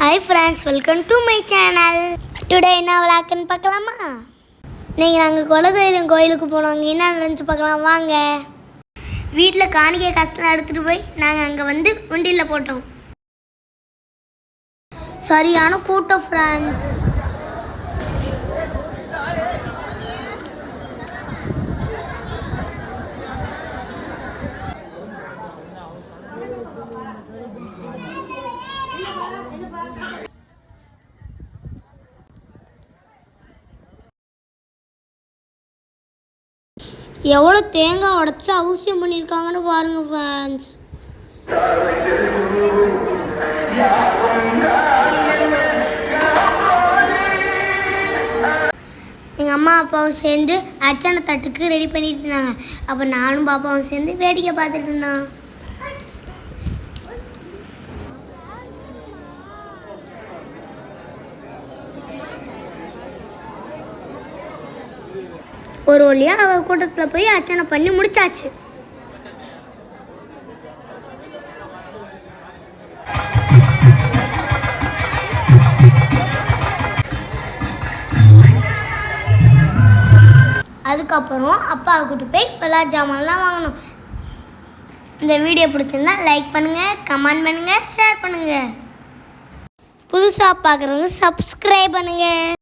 Hi friends welcome to my channel today என்ன விளாக்குன்னு பார்க்கலாமா? நீங்கள் நாங்கள் குலதெய்வம் கோயிலுக்கு போனோம் அங்கே என்ன நடந்துச்சு பார்க்கலாம் வாங்க. வீட்டில் காணிக்கை காசுலாம் எடுத்துகிட்டு போய் நாங்கள் அங்கே வந்து உண்டியில் போட்டோம். சரியான கூட்டம் ஃப்ரெண்ட்ஸ் எவ்வளோ தேங்காய் உடச்சி அவசியம் பண்ணியிருக்காங்கன்னு பாருங்கள் ஃப்ரெண்ட்ஸ் எங்கள் அம்மா அப்பாவும் சேர்ந்து அர்ச்சனை தட்டுக்கு ரெடி பண்ணிட்டு இருந்தாங்க. அப்போ நானும் பாப்பாவும் சேர்ந்து வேடிக்கை பார்த்துட்டு இருந்தோம். ஒரு வழியாக அவள் கூட்டத்தில் போய் அர்ச்சனை பண்ணி முடிச்சாச்சு. அதுக்கப்புறம் அப்பாவை கூட்டு போய் குலாப் ஜாமான்லாம் வாங்கணும். இந்த வீடியோ பிடிச்சிருந்தா லைக் பண்ணுங்கள் கமெண்ட் பண்ணுங்கள் ஷேர் பண்ணுங்கள் புதுசாக பார்க்குறவங்க சப்ஸ்கிரைப் பண்ணுங்கள்